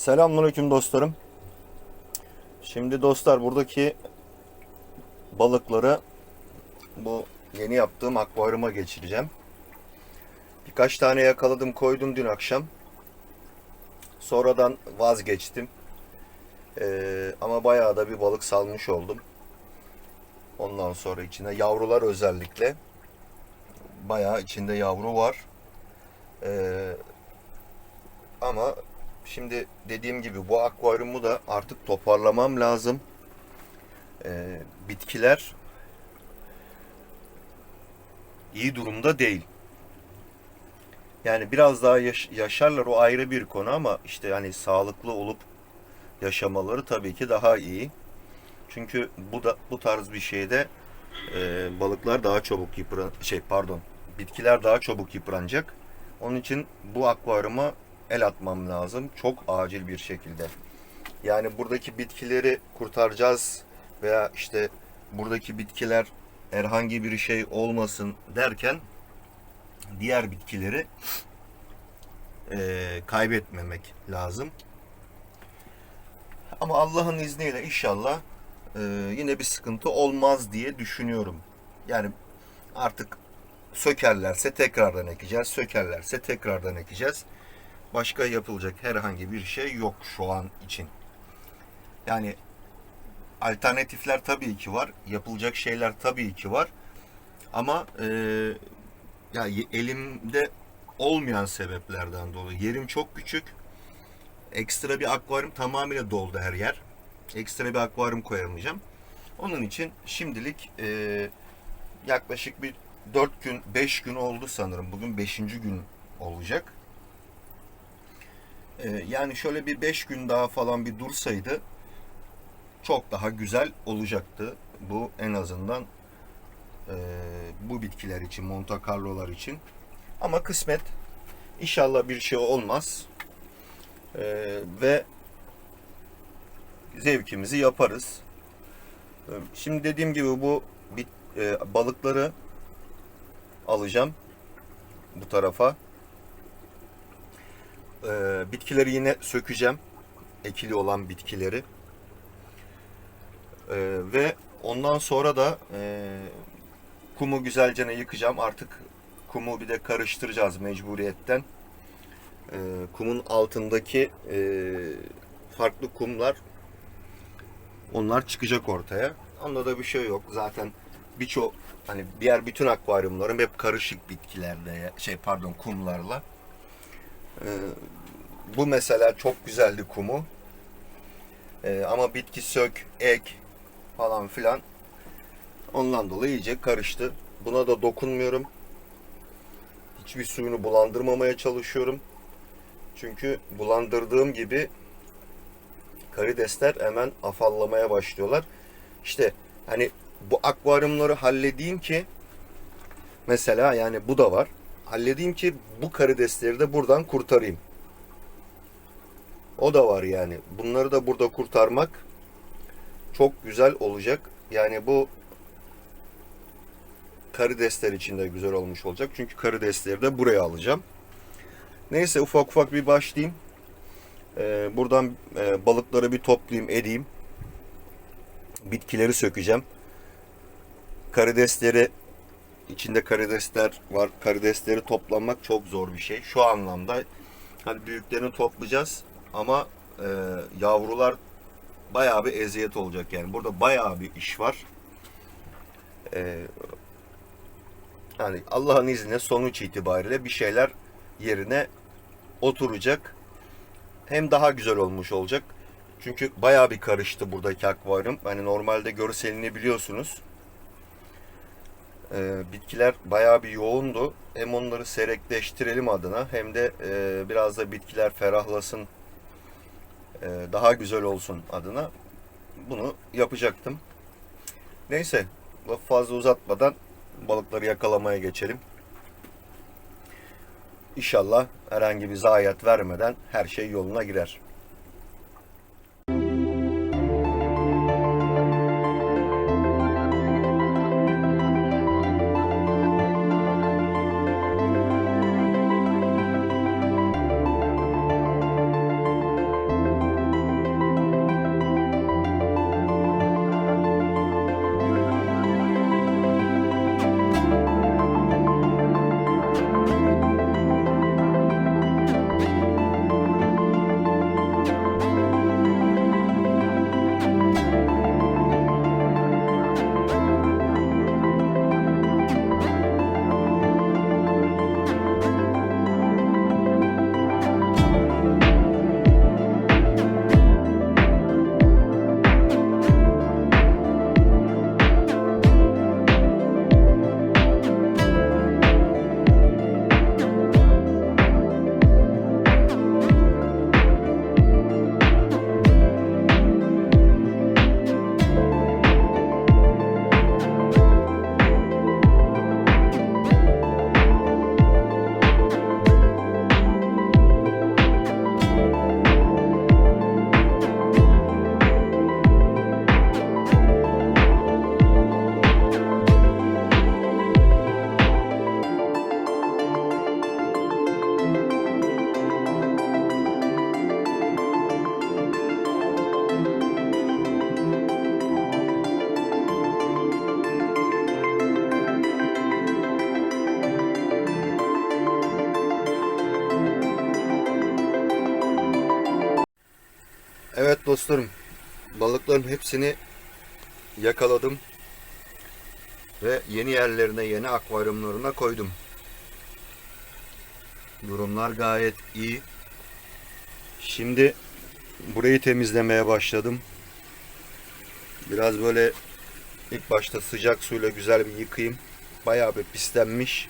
Selamünaleyküm dostlarım. Şimdi dostlar buradaki balıkları bu yeni yaptığım akvaryuma geçireceğim. Birkaç tane yakaladım koydum dün akşam. Sonradan vazgeçtim. Ee, ama bayağı da bir balık salmış oldum. Ondan sonra içine yavrular özellikle. Bayağı içinde yavru var. Ee, ama şimdi dediğim gibi bu akvaryumu da artık toparlamam lazım. Ee, bitkiler iyi durumda değil. Yani biraz daha yaş- yaşarlar o ayrı bir konu ama işte hani sağlıklı olup yaşamaları tabii ki daha iyi. Çünkü bu da bu tarz bir şeyde e, balıklar daha çabuk yıpran şey pardon bitkiler daha çabuk yıpranacak. Onun için bu akvaryuma el atmam lazım. Çok acil bir şekilde. Yani buradaki bitkileri kurtaracağız veya işte buradaki bitkiler herhangi bir şey olmasın derken diğer bitkileri eee, kaybetmemek lazım. Ama Allah'ın izniyle inşallah eee, yine bir sıkıntı olmaz diye düşünüyorum. Yani artık sökerlerse tekrardan ekeceğiz, sökerlerse tekrardan ekeceğiz. Başka yapılacak herhangi bir şey yok şu an için. Yani alternatifler tabii ki var, yapılacak şeyler tabii ki var. Ama eee ya elimde olmayan sebeplerden dolayı. Yerim çok küçük. Ekstra bir akvaryum tamamıyla doldu her yer. Ekstra bir akvaryum koyamayacağım. Onun için şimdilik eee, yaklaşık bir 4 gün, 5 gün oldu sanırım. Bugün 5. gün olacak. Eee, yani şöyle bir 5 gün daha falan bir dursaydı çok daha güzel olacaktı. Bu en azından eee, bu bitkiler için, Monte Carlo'lar için. Ama kısmet. İnşallah bir şey olmaz. Eee, ve zevkimizi yaparız. Eee, Şimdi dediğim gibi bu bit, eee, balıkları alacağım bu tarafa. Eee, bitkileri yine sökeceğim. Ekili olan bitkileri. Eee, ve ondan sonra da eee, kumu güzelce yıkacağım. Artık kumu bir de karıştıracağız mecburiyetten. Eee, kumun altındaki eee, farklı kumlar onlar çıkacak ortaya. Onda da bir şey yok. Zaten birçok hani diğer bütün akvaryumlarım hep karışık bitkilerle ya- şey pardon kumlarla. Eee, bu mesela çok güzeldi kumu. Eee, ama bitki sök, ek falan filan ondan dolayı iyice karıştı. Buna da dokunmuyorum. Hiçbir suyunu bulandırmamaya çalışıyorum. Çünkü bulandırdığım gibi karidesler hemen afallamaya başlıyorlar. İşte hani bu akvaryumları halledeyim ki mesela yani bu da var. Halledeyim ki bu karidesleri de buradan kurtarayım. O da var yani. Bunları da burada kurtarmak çok güzel olacak. Yani bu karidesler için de güzel olmuş olacak. Çünkü karidesleri de buraya alacağım. Neyse ufak ufak bir başlayayım. Ee, buradan e, balıkları bir toplayayım edeyim. Bitkileri sökeceğim. Karidesleri içinde karidesler var. Karidesleri toplamak çok zor bir şey. Şu anlamda hani büyüklerini toplayacağız ama e, yavrular bayağı bir eziyet olacak yani. Burada bayağı bir iş var. E, yani Allah'ın izniyle sonuç itibariyle bir şeyler yerine oturacak. Hem daha güzel olmuş olacak. Çünkü bayağı bir karıştı buradaki akvaryum. Hani normalde görselini biliyorsunuz. Ee, bitkiler bayağı bir yoğundu. Hem onları serekleştirelim adına hem de e, biraz da bitkiler ferahlasın, e, daha güzel olsun adına bunu yapacaktım. Neyse, lafı fazla uzatmadan balıkları yakalamaya geçelim. İnşallah herhangi bir zayiat vermeden her şey yoluna girer. Evet dostlarım. Balıkların hepsini yakaladım. Ve yeni yerlerine, yeni akvaryumlarına koydum. Durumlar gayet iyi. Şimdi burayı temizlemeye başladım. Biraz böyle ilk başta sıcak suyla güzel bir yıkayayım. Bayağı bir pislenmiş.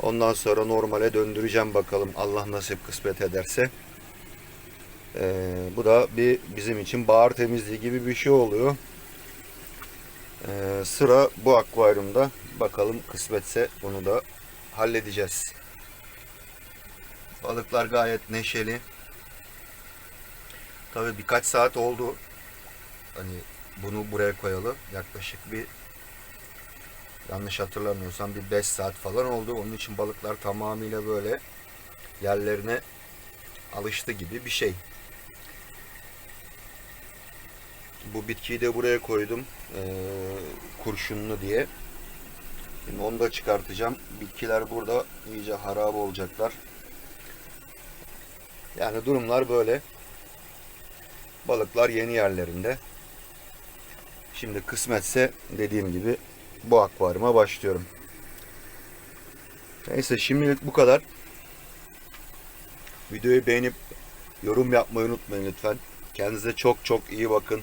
Ondan sonra normale döndüreceğim bakalım Allah nasip kısmet ederse. Ee, bu da bir bizim için bahar temizliği gibi bir şey oluyor. Ee, sıra bu akvaryumda. Bakalım kısmetse bunu da halledeceğiz. Balıklar gayet neşeli. Tabii birkaç saat oldu. Hani bunu buraya koyalı. Yaklaşık bir yanlış hatırlamıyorsam bir 5 saat falan oldu. Onun için balıklar tamamıyla böyle yerlerine alıştı gibi bir şey. Bu bitkiyi de buraya koydum. Ee, kurşunlu diye. Şimdi onu da çıkartacağım. Bitkiler burada iyice harap olacaklar. Yani durumlar böyle. Balıklar yeni yerlerinde. Şimdi kısmetse dediğim gibi bu akvaryuma başlıyorum. Neyse şimdilik bu kadar. Videoyu beğenip yorum yapmayı unutmayın lütfen. Kendinize çok çok iyi bakın.